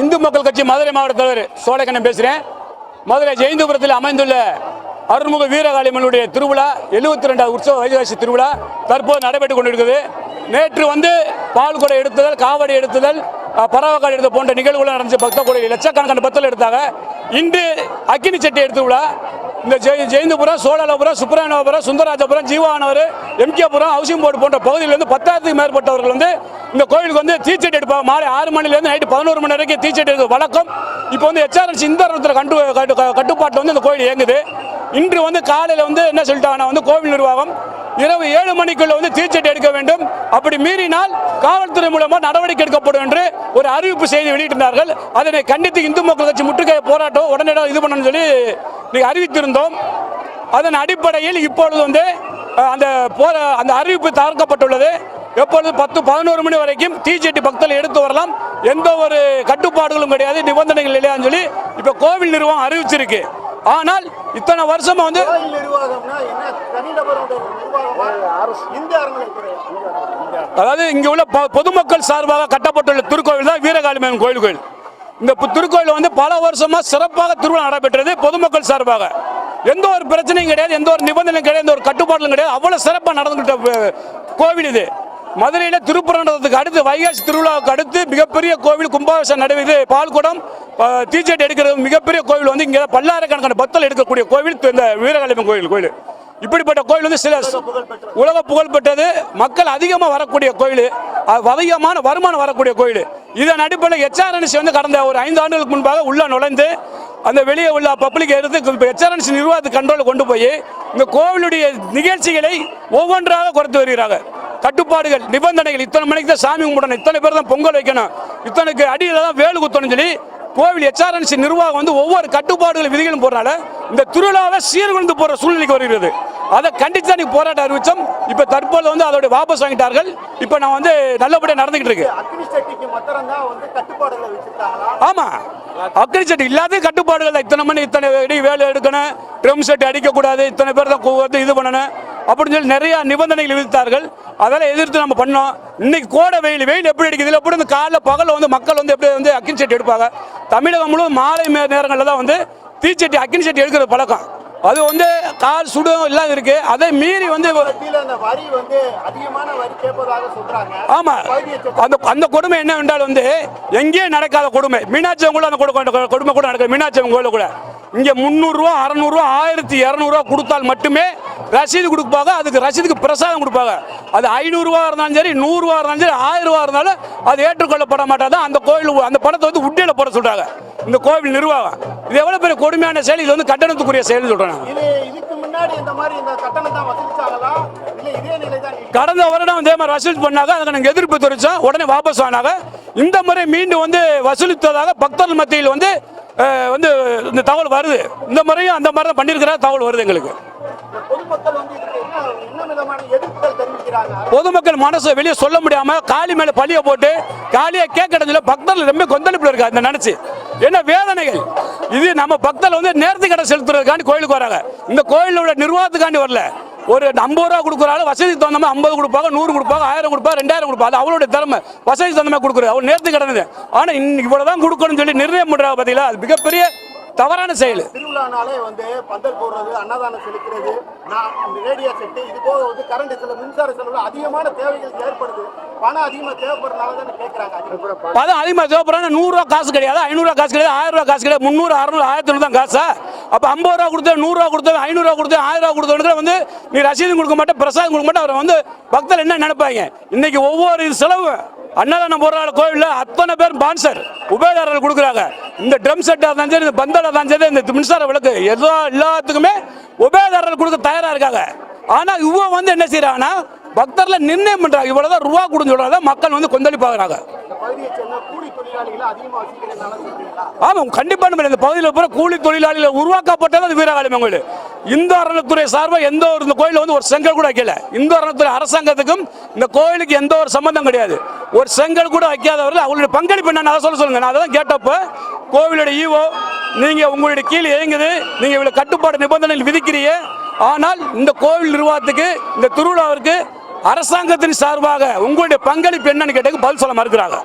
இந்து மக்கள் கட்சி மதுரை மாவட்ட தலைவர் சோழகண்ணன் பேசுகிறேன் மதுரை ஜெயந்தபுரத்தில் அமைந்துள்ள அருள்முக வீரகாளியம்மனுடைய திருவிழா எழுபத்தி ரெண்டாவது உற்சவ வைகாசி திருவிழா தற்போது நடைபெற்றுக் கொண்டிருக்கிறது. நேற்று வந்து பால் குடை எடுத்துதல் காவடி எடுத்துதல் பறவைக்காடு எடுத்த போன்ற நிகழ்வுகள் நடந்துச்சு. பக்த கோடி லட்சக்கணக்கான பக்தர்கள் எடுத்தாங்க. இன்று அக்கினி சட்டி எடுத்து விழா. இந்த ஜெய ஜெயந்தபுரம் சோழாலபுரம் சுப்பிரமணியபுரம் சுந்தராஜபுரம் ஜீவானவர் எம்கேபுரம் ஹவுசிங் போர்டு போன்ற பகுதியிலிருந்து பத்தாயிரத்துக்கு மேற்பட்டவர்கள் வந்து இந்த கோயிலுக்கு வந்து தீச்சட்டி எடுப்பாங்க. மாலை ஆறு மணிலேருந்து நைட்டு பதினோரு மணி வரைக்கும் தீச்சட்டி எடுக்க வழக்கம். இப்போ வந்து ஹெச்ஆர்என்சி இந்த கண்டு கட்டு கட்டுப்பாட்டில் வந்து இந்த கோயில் இயங்குது. இன்று வந்து காலையில் வந்து என்ன சொல்லிட்டாங்கன்னா வந்து கோவில் நிர்வாகம் இரவு ஏழு மணிக்குள்ள வந்து தீச்சட்டி எடுக்க வேண்டும். அப்படி மீறினால் காவல்துறை மூலமாக நடவடிக்கை எடுக்கப்படும் என்று ஒரு அறிவிப்பு செய்தி வெளியிட்டிருந்தார்கள். அதனை கண்டித்து இந்து மக்கள் கட்சி முற்றுகை போராட்டம் உடனடியாக இது பண்ணணும்னு சொல்லி நீங்க அறிவித்திருந்தோம். அதன் அடிப்படையில் இப்பொழுது வந்து அந்த போர அந்த அறிவிப்பு தவிர்க்கப்பட்டுள்ளது எப்பொழுது பத்து பதினோரு மணி வரைக்கும் தீச்சட்டி பக்தர்கள் எடுத்து வரலாம். எந்த ஒரு கட்டுப்பாடுகளும் கிடையாது. நிபந்தனைகள் இல்லையான்னு சொல்லி இப்போ கோவில் நிர்வாகம் அறிவிச்சிருக்கு. ஆனால் இத்தனை வருஷமா வந்து அதாவது இங்க உள்ள பொதுமக்கள் சார்பாக கட்டப்பட்டுள்ள திருக்கோவில் தான் வீரகாளிமன் கோயில் கோயில் இந்த திருக்கோயில் வந்து பல வருஷமா சிறப்பாக திருவிழா நடைபெற்றது பொதுமக்கள் சார்பாக. எந்த ஒரு பிரச்சனையும் கிடையாது எந்த ஒரு நிபந்தனையும் கிடையாது எந்த ஒரு கட்டுப்பாடுகளும் கிடையாது. அவ்வளவு சிறப்பாக நடந்துகிட்ட கோவில் இது. மதுரையில திருப்பரண்டத்துக்கு அடுத்து வைகாசி திருவிழாவுக்கு அடுத்து மிகப்பெரிய கோவில் கும்பாபிஷேகம் நடைபெறுது. பால்குடம் தீச்சட்டி எடுக்கிறது மிகப்பெரிய கோவில் வந்து இங்கே பல்லாயிரக்கணக்கான பக்தர்கள் எடுக்கக்கூடிய கோவில் இந்த வீரகாளிமன் கோயில் கோயில். இப்படிப்பட்ட கோயில் வந்து சில உலக புகழ்பெற்றது மக்கள் அதிகமாக வரக்கூடிய கோயில். அதிகமான வருமானம் வரக்கூடிய கோயில். இதன் அடிப்படையில் ஹெச்ஆர்என்சி வந்து கடந்த ஒரு ஐந்து ஆண்டுகளுக்கு முன்பாக உள்ள நுழைந்து அந்த வெளியே உள்ள பப்ளிக் எடுத்து ஹெச்ஆர்என்சி நிர்வாகத்து கண்ட்ரோலில் கொண்டு போய் இந்த கோவிலுடைய நிகழ்ச்சிகளை ஒவ்வொன்றாக குறைத்து வருகிறாங்க. கட்டுப்பாடுகள் நிபந்தனைகள். இத்தனை மணிக்கு தான் சாமி கும்பிடணும். இத்தனை பேர் தான் பொங்கல் வைக்கணும். இத்தனைக்கு அடியில் தான் வேலு குத்தணும் சொல்லி கோவில் ஹெச்ஆர்என்சி நிர்வாகம் வந்து ஒவ்வொரு கட்டுப்பாடுகள் விதிகளும் போறனால இந்த திருவிழாவை சீர்குலைந்து போற சூழ்நிலைக்கு வருகிறது. அதை கண்டித்து தான் இன்னைக்கு போராட்டம் அறிவிச்சோம். இப்போ தற்போது வந்து அதோட வாபஸ் வாங்கிட்டார்கள். இப்போ நான் வந்து நல்லபடியாக நடந்துகிட்டு இருக்கு. அக்னி சட்டிக்கு மாத்திரம் தான் வந்து கட்டுப்பாடுகளை வச்சிருக்காங்களா? ஆமா. அக்னி செட் இல்லாத கட்டுப்பாடுகள் தான். இத்தனை மணி இத்தனை அடி வேலை எடுக்கணும். ட்ரம் செட் அடிக்கக்கூடாது. இத்தனை பேர் தான் வந்து இது பண்ணணும். அப்படின்னு சொல்லி நிறைய நிபந்தனைகள் விதித்தார்கள். அதெல்லாம் எதிர்த்து நம்ம பண்ணோம். இன்னைக்கு கோடை வெயில் வெயில் எப்படி அடிக்குது? இல்லை எப்படி இந்த காலைல பகலில் வந்து மக்கள் வந்து எப்படி வந்து அக்னி செட் எடுப்பாங்க? தமிழகம் முழுவதும் மாலை நேரங்களில் தான் வந்து தீச்சட்டி அக்னி செட்டி எடுக்கிறது பழக்கம். அது வந்து கால் சுடும் எல்லாம் இருக்கு. அதை மீறி வந்து மத்தியில அந்த வரி வந்து அதிகமான வரி கேட்பதாக சொல்றாங்க. ஆமா. அந்த அந்த கொடுமை என்ன என்றால் வந்து எங்கேயும் நடக்காத கொடுமை. மீனாட்சி கூட அந்த கொடு- கொடுமை கூட நடக்குது மீனாட்சி கோயில கூட. இங்க முந்நூறுரூவா அறநூறுவா ஆயிரத்தி இரநூறுவா கொடுத்தால் மட்டுமே ரசீது கொடுப்பாங்க. அதுக்கு ரசீதுக்கு பிரசாதம் கொடுப்பாங்க. அது ஐநூறுரூவா இருந்தாலும் சரி நூறுரூவா இருந்தாலும் சரி ஆயிரம் ரூபா இருந்தாலும் அது ஏற்றுக்கொள்ளப்பட மாட்டாது. அந்த கோயில் அந்த பணத்தை வந்து உட்டியில் போட சொல்றாங்க. இந்த கோவில் நிர்வாகம். இது எவ்வளவு பெரிய கொடுமையான செயல்? இது வந்து கட்டணத்துக்குரிய செயல் நீடிக்குமா? கடந்த வருடம் இதே மாதிரி வசூல் பண்ணாங்க. அதுக்கு நாங்கள் எதிர்ப்பு தெரிவித்தோம் உடனே வாபஸ் வாங்கினாங்க. இந்த முறை மீண்டும் வந்து வசூலித்ததாக பக்தர்கள் மத்தியில் வந்து வந்து இந்த தகவல் வருது. இந்த முறையும் அந்த மாதிரி தான் பண்ணியிருக்கிற தகவல் வருது எங்களுக்கு. பொதுமக்கள் மனசை வெளியே சொல்ல முடியாம காளி மேல பழிய போட்டு காளியை கேட்கறதுல பக்தர்கள் ரொம்ப கொந்தளிப்புல இருக்கா இந்த நினைச்சு. என்ன வேதனைகள்? இது நம்ம பக்தர்கள் வந்து நேர்த்தி கடை செலுத்துறதுக்காண்டி கோயிலுக்கு வராங்க. இந்த கோயிலோட நிர்வாகத்துக்காண்டி வரல. ஒரு ஐம்பது ரூபா கொடுக்குறாலும் வசதி தகுந்த மாதிரி ஐம்பது கொடுப்பாங்க நூறு கொடுப்பாங்க ஆயிரம் கொடுப்பாங்க ரெண்டாயிரம் கொடுப்பாங்க. அது அவளுடைய திறமை. வசதி தகுந்த மாதிரி கொடுக்குறது. அவர் நேர்த்தி கடன் இது ஆனால் இன்னைக்கு இவ்வளவுதான் கொடுக்கணும்னு சொல்லி நிர்ணயம் பண்றாங்க பார்த்தீங்களா அது மிகப்பெரிய தவறான செயல். திருவிழானாலே வந்து பந்தல் போடுறது அன்னதானம் செலுத்துறது ரேடியோ செட்டு இது போக வந்து கரண்ட் செலவு மின்சார செலவு அதிகமான தேவைகள் ஏற்படுது. பணம் அதிகமாக தேவைப்படுறதுனால தான் கேட்குறாங்க பதம் அதிகமாக தேவைப்படுறாங்க நூறுரூவா காசு கிடையாது ஐநூறுரூவா காசு கிடையாது. ஆயிரம் ரூபா காசு கிடையாது. முந்நூறு அறுநூறு ஆயிரத்தி தான் காசா? அப்போ ஐம்பது ரூபா கொடுத்தேன் நூறுரூவா கொடுத்தேன் ஐநூறுரூவா கொடுத்தேன் ஆயிரம் ரூபா கொடுத்தவனுக்கு வந்து நீ ரசீதும் கொடுக்க மாட்டேன் பிரசாதம் கொடுக்க மாட்டேன். அவர் வந்து பக்தர் என்ன நினைப்பாங்க? இன்னைக்கு ஒவ்வொரு செலவு. அன்னதானம் போடுற கோவிலில் அத்தனை பேர் பான்சர் உபயதாரர்கள் கொடுக்குறாங்க. இந்த ட்ரம் செட்டாக இருந்தாலும் சரி இந்த பந்தலாக இருந்தாலும் சரி இந்த மின்சார விளக்கு எல்லா எல்லாத்துக்குமே உபயதாரர்கள் கொடுக்க தயாராக இருக்காங்க. ஆனால் இவன் வந்து என்ன செய்கிறாங்கன்னா பக்தர்ல நிர்ணயம் பண்றாங்க. இவ்வளவுதான் ரூபா கொடுன்னு சொல்றாங்க. மக்கள் வந்து கொந்தளிப்பாகிறாங்க. ஆமாம் கண்டிப்பாக நம்ம இந்த பகுதியில் பூரா கூலி தொழிலாளிகள் உருவாக்கப்பட்டது அது வீரகாளி கோயில் இந்து அறநிலைத்துறை சார்பாக எந்த ஒரு இந்த கோயில் வந்து ஒரு செங்கல் கூட வைக்கல. இந்து அறநிலைத்துறை அரசாங்கத்துக்கும் இந்த கோயிலுக்கு எந்த ஒரு சம்பந்தம் கிடையாது. ஒரு செங்கல் கூட வைக்காதவர்கள் அவங்களுடைய பங்களிப்பு என்ன அதை சொல்ல சொல்லுங்க. நான் அதான் கேட்டப்போ கோவிலுடைய ஈவோ நீங்கள் உங்களுடைய கீழே இயங்குது நீங்கள் இவ்வளோ கட்டுப்பாடு நிபந்தனைகள் விதிக்கிறீங்க. ஆனால் இந்த கோவில் நிர்வாகத்துக்கு இந்த திருவிழாவிற்கு அரசாங்கத்தின் சார்பாக உங்களுடைய பங்களிப்பு என்னன்னு கேட்டதுக்கு பதில் சொல்ல மறுக்கிறாங்க.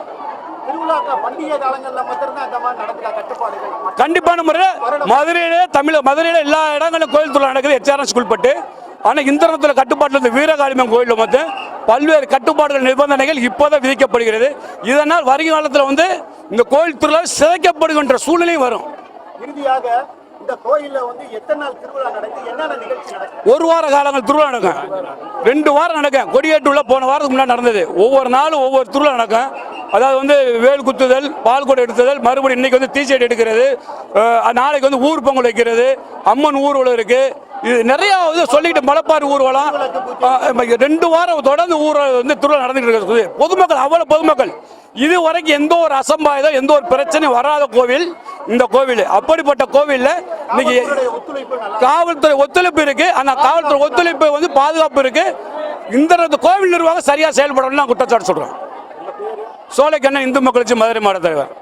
கண்டிப்பான முறையில் மதுரையிலே தமிழ் மதுரையில எல்லா இடங்களிலும் கோயில் திருவிழா நடக்குது. ஹெச்ஆர்என் ஸ்கூல் பட்டு ஆனால் இந்த கட்டுப்பாட்டில் இந்த வீரகாளிமன் கோயிலில் வந்து பல்வேறு கட்டுப்பாடுகள் நிபந்தனைகள் இப்போதான் விதிக்கப்படுகிறது. இதனால் வருங்காலத்தில் வந்து இந்த கோயில் திருவிழா சிதைக்கப்படுகின்ற சூழ்நிலையும் வரும். இறுதியாக இந்த கோயில்ல வந்து எத்தனை நாள் திருவிழா நடக்குது? என்னென்ன நிகழ்ச்சி நடக்குது? ஒரு வார காலங்கள் திருவிழா நடக்கும். ரெண்டு வாரம் நடக்கும். கொடியேற்றுள்ள போன வாரத்துக்கு முன்னாடி நடந்தது. ஒவ்வொரு நாளும் ஒவ்வொரு திருவிழா நடக்கும். அதாவது வந்து வேல் குத்துதல் பால் கூட எடுத்துதல் மறுபடியும் இன்னைக்கு வந்து தீச்செடி எடுக்கிறது நாளைக்கு வந்து ஊர் பொங்கல் வைக்கிறது அம்மன் ஊர்வலம் இருக்கு. இது நிறைய வந்து சொல்லிட்டு மலைப்பாறு ஊர்வலம் ரெண்டு வாரம் தொடர்ந்து ஊர்வலம் வந்து திருவிழா நடந்துட்டு இருக்குது பொதுமக்கள் அவ்வளவு பொதுமக்கள். இது வரைக்கும் எந்த ஒரு அசம்பாவிதம் எந்த ஒரு பிரச்சனையும் வராத கோவில் இந்த கோவில். அப்படிப்பட்ட கோவிலில் இன்னைக்கு காவல்துறை ஒத்துழைப்பு இருக்கு. அந்த காவல்துறை ஒத்துழைப்பு வந்து பாதுகாப்பு இருக்கு. இந்த கோவில் நிர்வாகம் சரியா செயல்படணும்னு நான் குற்றச்சாட்டு சொல்றேன். சோலைக்கண்ணன் இந்து மக்கள் மதுரை மாவட்ட தலைவர்.